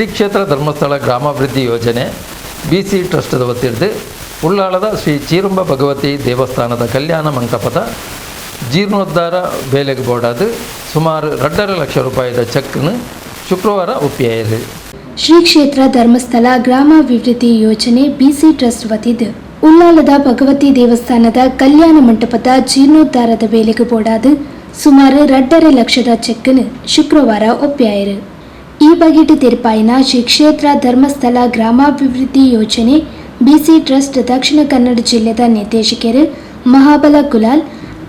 ಶ್ರೀ ಕ್ಷೇತ್ರ ಧರ್ಮಸ್ಥಳ ಗ್ರಾಮಾಭಿವೃದ್ಧಿ ಯೋಜನೆ, ಬಿ ಸಿ ಟ್ರಸ್ಟದ ವತಿಯಿಂದ ಉಳ್ಳಾಳದ ಶ್ರೀ ಚೀರುಂಬ ಭಗವತಿ ದೇವಸ್ಥಾನದ ಕಲ್ಯಾಣ ಮಂಟಪದ ಜೀರ್ಣೋದ್ಧಾರ ಬೇಲೆಗೆ ಬೋಡಾದು ಸುಮಾರು ಎರಡரை ಲಕ್ಷ ರೂಪಾಯಿದ ಚೆಕ್ನು ಶುಕ್ರವಾರ ಒಪ್ಪಿಯಾಯಿರು ಶ್ರೀ ಕ್ಷೇತ್ರ ಧರ್ಮಸ್ಥಳ ಗ್ರಾಮಾಭಿವೃದ್ಧಿ ಯೋಜನೆ ಬಿಸಿ ಟ್ರಸ್ಟ್ ವತಿದು ಉಳ್ಳಾಲದ ಭಗವತಿ ದೇವಸ್ಥಾನದ ಕಲ್ಯಾಣ ಮಂಟಪದ ಜೀರ್ಣೋದ್ಧಾರದ ಬೇಲೆಗೆ ಬೋಡಾದು ಸುಮಾರು ಎರಡரை ಲಕ್ಷದ ಚೆಕ್ಕನ್ನು ಶುಕ್ರವಾರ ಒಪ್ಪಿಯಾಯಿರು ಈ ಬಗೆಟ್ ತೀರ್ಪಾಯಿನ ಶ್ರೀ ಕ್ಷೇತ್ರ ಧರ್ಮಸ್ಥಳ ಗ್ರಾಮಾಭಿವೃದ್ಧಿ ಯೋಜನೆ ಬಿಸಿ ಟ್ರಸ್ಟ್ ದಕ್ಷಿಣ ಕನ್ನಡ ಜಿಲ್ಲೆದ ನಿರ್ದೇಶಕರು ಮಹಾಬಲ ಕುಲಾಲ್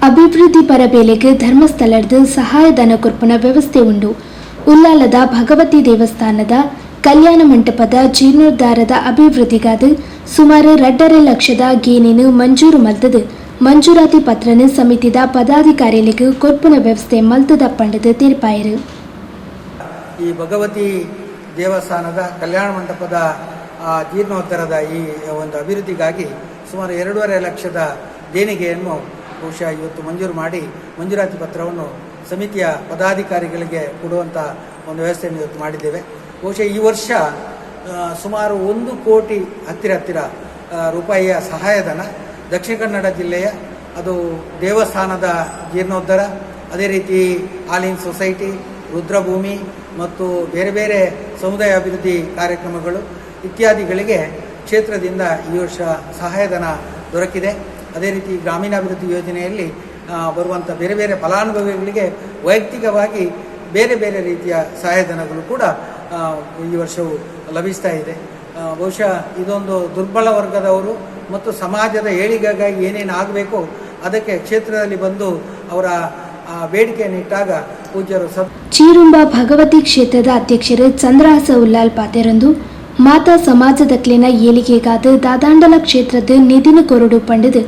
ಅಭಿವೃದ್ಧಿ ಪರ ಬೇಲೆಗೆ ಧರ್ಮಸ್ಥಳದ ಸಹಾಯಧನ ಕೊರ್ಪುನ ವ್ಯವಸ್ಥೆ ಉಂಡು. ಉಲ್ಲಾಲದ ಭಗವತಿ ದೇವಸ್ಥಾನದ ಕಲ್ಯಾಣ ಮಂಟಪದ ಜೀರ್ಣೋದ್ಧಾರದ ಅಭಿವೃದ್ಧಿಗಾದ ಸುಮಾರು ರಡ್ಡರೆ ಲಕ್ಷದ ಗೇನಿನು ಮಂಜೂರು ಮಲ್ತದು ಮಂಜೂರಾತಿ ಪತ್ರನ ಸಮಿತಿದ ಪದಾಧಿಕಾರಿಗಳಿಗೆ ಕೊರ್ಪುನ ವ್ಯವಸ್ಥೆ ಮಲ್ತದ ಪಂಡದ ತೀರ್ಪಾಯಿರು. ಈ ಭಗವತಿ ದೇವಸ್ಥಾನದ ಕಲ್ಯಾಣ ಮಂಟಪದ ಆ, ಜೀರ್ಣೋದ್ಧಾರದ ಈ ಒಂದು ಅಭಿವೃದ್ಧಿಗಾಗಿ ಸುಮಾರು ಎರಡೂವರೆ ಲಕ್ಷದ ದೇಣಿಗೆಯನ್ನು ಬಹುಶಃ ಇವತ್ತು ಮಂಜೂರು ಮಾಡಿ ಮಂಜೂರಾತಿ ಪತ್ರವನ್ನು ಸಮಿತಿಯ ಪದಾಧಿಕಾರಿಗಳಿಗೆ ಕೊಡುವಂಥ ಒಂದು ವ್ಯವಸ್ಥೆಯನ್ನು ಇವತ್ತು ಮಾಡಿದ್ದೇವೆ. ಬಹುಶಃ ಈ ವರ್ಷ ಸುಮಾರು ಒಂದು ಕೋಟಿ ಹತ್ತಿರ ಹತ್ತಿರ ರೂಪಾಯಿಯ ಸಹಾಯಧನ ದಕ್ಷಿಣ ಕನ್ನಡ ಜಿಲ್ಲೆಯ ಅದು ದೇವಸ್ಥಾನದ ಜೀರ್ಣೋದ್ಧಾರ ಅದೇ ರೀತಿ ಆಲಿನ್ ಸೊಸೈಟಿ ರುದ್ರಭೂಮಿ ಮತ್ತು ಬೇರೆ ಬೇರೆ ಸಮುದಾಯ ಅಭಿವೃದ್ಧಿ ಕಾರ್ಯಕ್ರಮಗಳು ಇತ್ಯಾದಿಗಳಿಗೆ ಕ್ಷೇತ್ರದಿಂದ ಈ ವರ್ಷ ಸಹಾಯಧನ ದೊರಕಿದೆ. ಅದೇ ರೀತಿ ಗ್ರಾಮೀಣಾಭಿವೃದ್ಧಿ ಯೋಜನೆಯಲ್ಲಿ ಬರುವಂಥ ಬೇರೆ ಬೇರೆ ಫಲಾನುಭವಿಗಳಿಗೆ ವೈಯಕ್ತಿಕವಾಗಿ ಬೇರೆ ಬೇರೆ ರೀತಿಯ ಸಹಾಯಧನಗಳು ಕೂಡ ಈ ವರ್ಷವು ಲಭಿಸ್ತಾ ಇದೆ. ಬಹುಶಃ ಇದೊಂದು ದುರ್ಬಲ ವರ್ಗದವರು ಮತ್ತು ಸಮಾಜದ ಏಳಿಗೆಗಾಗಿ ಏನೇನು ಆಗಬೇಕು ಅದಕ್ಕೆ ಕ್ಷೇತ್ರದಲ್ಲಿ ಬಂದು ಅವರ ಬೇಡಿಕೆಯನ್ನು ಇಟ್ಟಾಗ ಚೀರುಂಬ ಭಗವತಿ ಕ್ಷೇತ್ರದ ಅಧ್ಯಕ್ಷರು ಚಂದ್ರಹಾಸ ಉಲ್ಲಾಲ್ ಪಾತೆರಂದು ಮಾತಾ ಸಮಾಜದಕ್ಲಿನ ಏಳಿಗೆಗಾದ ದಾದಾಂಡಲ ಕ್ಷೇತ್ರದ ನಿಧಿನ ಕೊರಡು ಪಂಡದು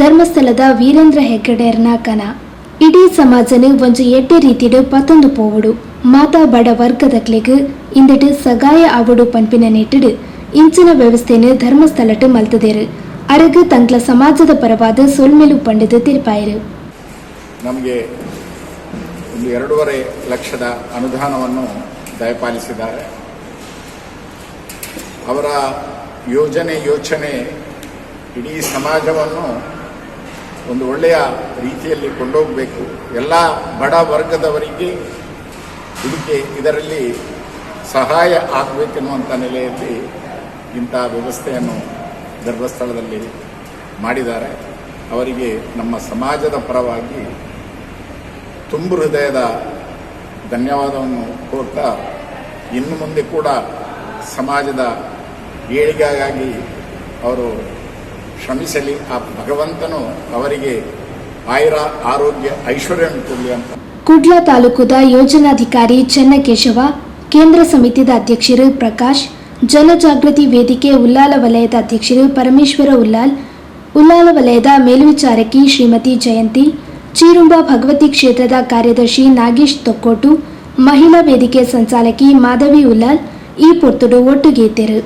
ಧರ್ಮಸ್ಥಳದ ವೀರೇಂದ್ರ ಹೆಗ್ಗಡೆರ್ನ ಕನ. ಇಡೀ ಸಮಾಜನು ಒಂದು ಎಡ್ಡೆ ರೀತಿಡು ಪತೊಂದು ಪೋವುಡು. ಮಾತಾ ಬಡ ವರ್ಗದಕ್ಲೆಗ್ ಇಂದட்டு ಸಗಾಯ ಅವಡು ಪಂಪಿನ ನೆಟ್ಟಿಡು ಇಂಚಿನ ವ್ಯವಸ್ಥೆನ ಧರ್ಮಸ್ಥಳಟ್ಟು ಮಲ್ತದೇರು. ಅರಗು ತಂಗ್ಲ ಸಮಾಜದ ಪರವಾದ ಸೊಲ್ಮೆಲು ಪಂಡದು ತಿರುಪಾಯರು. ನಮಗೆ ಒಂದು ಎರಡೂವರೆ ಲಕ್ಷದ ಅನುದಾನವನ್ನು ದಯಪಾಲಿಸಿದ್ದಾರೆ. ಅವರ ಯೋಜನೆ ಯೋಚನೆ ಇಡೀ ಸಮಾಜವನ್ನು ಒಂದು ಒಳ್ಳೆಯ ರೀತಿಯಲ್ಲಿ ಕೊಂಡೋಗಬೇಕು. ಎಲ್ಲ ಬಡ ವರ್ಗದವರಿಗೆ ಇದಕ್ಕೆ ಇದರಲ್ಲಿ ಸಹಾಯ ಆಗಬೇಕೆನ್ನುವಂಥ ನೆಲೆಯಲ್ಲಿ ಇಂಥ ವ್ಯವಸ್ಥೆಯನ್ನು ಧರ್ಮಸ್ಥಳದಲ್ಲಿ ಮಾಡಿದ್ದಾರೆ. ಅವರಿಗೆ ನಮ್ಮ ಸಮಾಜದ ಪರವಾಗಿ ತುಂಬು ಹೃದಯದ ಧನ್ಯವಾದವನ್ನು ಕೋರ್ತಾ ಇನ್ನು ಮುಂದೆ ಕೂಡ ಸಮಾಜದ ಏಳಿಗೆಗಾಗಿ ಅವರು ಶ್ರಮಿಸಲಿ. ಆ ಭಗವಂತನು ಅವರಿಗೆ ಆಯುರ ಆರೋಗ್ಯ ಐಶ್ವರ್ಯ ಕೊಡಲಿ ಅಂತ. ಕುಡ್ಲ ತಾಲೂಕುದ ಯೋಜನಾಧಿಕಾರಿ ಚೆನ್ನಕೇಶವ, ಕೇಂದ್ರ ಸಮಿತಿದ ಅಧ್ಯಕ್ಷರು ಪ್ರಕಾಶ್ ಜನಜಾಗೃತಿ ವೇದಿಕೆ ಉಲ್ಲಾಲ ವಲಯದ ಅಧ್ಯಕ್ಷರು ಪರಮೇಶ್ವರ ಉಲ್ಲಾಲ್ ಉಲ್ಲಾಲ ವಲಯದ ಮೇಲ್ವಿಚಾರಕಿ ಶ್ರೀಮತಿ ಜಯಂತಿ ಚೀರುಂಬ ಭಗವತಿ ಕ್ಷೇತ್ರದ ಕಾರ್ಯದರ್ಶಿ ನಾಗೇಶ್ ತೊಕ್ಕೋಟು, ಮಹಿಳಾ ವೇದಿಕೆ ಸಂಚಾಲಕಿ ಮಾಧವಿ ಉಲ್ಲಾಲ್, ಈ ಪುರ್ತುಡು ಒಟ್ಟುಗೆ ಇದ್ದರು